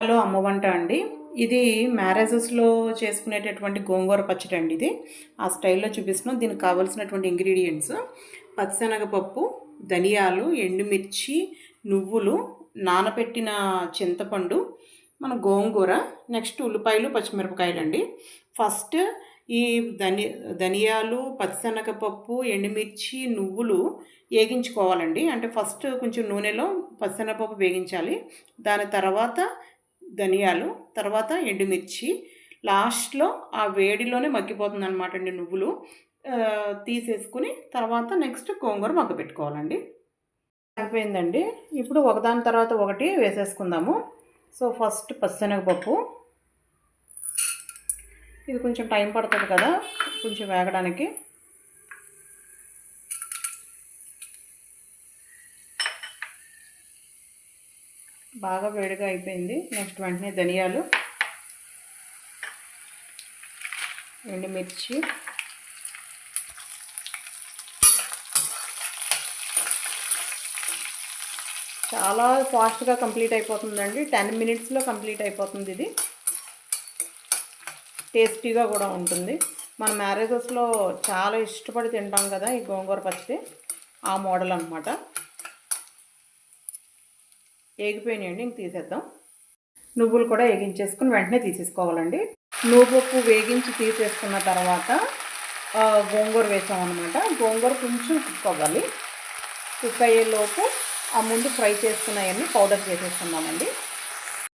Hello అమ్మ వంట అండి. ఇది మ్యారేజెస్లో చేసుకునేటటువంటి గోంగూర పచ్చడి అండి ఇది. ఆ స్టైల్లో చూపిస్తున్నాం. దీనికి కావాల్సినటువంటి ఇంగ్రీడియంట్స్ పచ్చిశనగపప్పు ధనియాలు ఎండుమిర్చి నువ్వులు నానబెట్టిన చింతపండు మన గోంగూర నెక్స్ట్ ఉల్లిపాయలు పచ్చిమిరపకాయలు అండి ఫస్ట్ ఈ ధని ధనియాలు పచ్చిశనగపప్పు ఎండుమిర్చి నువ్వులు వేగించుకోవాలండి. అంటే ఫస్ట్ కొంచెం నూనెలో పచ్చిశనగపప్పు వేగించాలి. దాని తర్వాత ధనియాలు తర్వాత ఎండుమిర్చి. లాస్ట్లో ఆ వేడిలోనే మగ్గిపోతుంది అనమాట అండి నువ్వులు. తీసేసుకుని తర్వాత నెక్స్ట్ గోంగూర మగ్గ పెట్టుకోవాలండి అయిపోయిందండి. ఇప్పుడు ఒకదాని తర్వాత ఒకటి వేసేసుకుందాము. సో ఫస్ట్ పచ్చిశనగపప్పు. ఇది కొంచెం టైం పడుతుంది కదా కొంచెం వేగడానికి. బాగా వేడిగా అయిపోయింది. నెక్స్ట్ వెంటనే ధనియాలు ఎండుమిర్చి చాలా ఫాస్ట్గా కంప్లీట్ అయిపోతుందండి. టెన్ మినిట్స్లో కంప్లీట్ అయిపోతుంది ఇది. టేస్టీగా కూడా ఉంటుంది. మన మ్యారేజెస్లో చాలా ఇష్టపడి తింటాం కదా ఈ గోంగూర పచ్చడి. ఆ మోడల్ అనమాట ఏగిపోయినాయండి ఇంక తీసేద్దాం. నువ్వులు కూడా వేగించేసుకుని వెంటనే తీసేసుకోవాలండి. నువ్వుపప్పు వేగించి తీసేసుకున్న తర్వాత గోంగూర వేసామన్నమాట. గోంగూర కొంచెం కుక్ అవ్వాలి. కుక్ అయ్యేలోపు ఆ ముందు ఫ్రై చేసుకున్నవన్నీ పౌడర్ చేసేసుకున్నామండి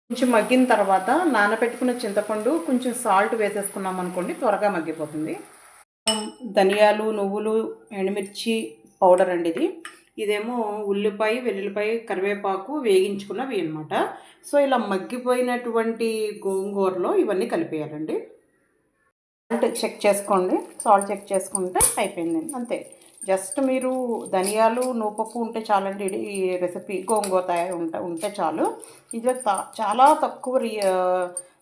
కొంచెం మగ్గిన తర్వాత నానబెట్టుకున్న చింతపండు కొంచెం సాల్ట్ వేసేసుకున్నాం అనుకోండి త్వరగా మగ్గిపోతుంది. ధనియాలు నువ్వులు ఎండుమిర్చి పౌడర్ అండి ఇది. ఇదేమో ఉల్లిపాయ వెల్లుల్లిపాయ కరివేపాకు వేగించుకున్నవి అనమాట సో ఇలా మగ్గిపోయినటువంటి గోంగూరలో ఇవన్నీ కలిపేయాలండి. సాల్ట్ చెక్ చేసుకోండి. సాల్ట్ చెక్ చేసుకుంటే అయిపోయిందండి అంతే. జస్ట్ మీరు ధనియాలు నూపప్పు ఉంటే చాలండి. ఈ రెసిపీ గోంగూర తయారు ఉంటే ఉంటే చాలు. ఇందులో తా- చాలా తక్కువ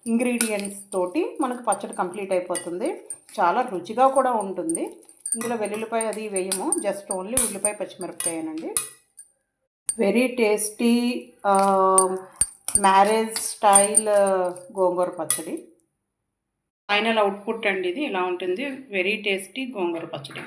ఇంగ్రీడియంట్స్ తోటి మనకు పచ్చడి కంప్లీట్ అయిపోతుంది. చాలా రుచిగా కూడా ఉంటుంది. ఇందులో వెల్లుల్లిపాయ అది వేయము. జస్ట్ ఓన్లీ ఉల్లిపాయ పచ్చిమిరపకాయనండి. వెరీ టేస్టీ మ్యారేజ్ స్టైల్ గోంగూర పచ్చడి. ఫైనల్ అవుట్పుట్ అండి ఇది. ఇలా ఉంటుంది. వెరీ టేస్టీ గోంగూర పచ్చడి.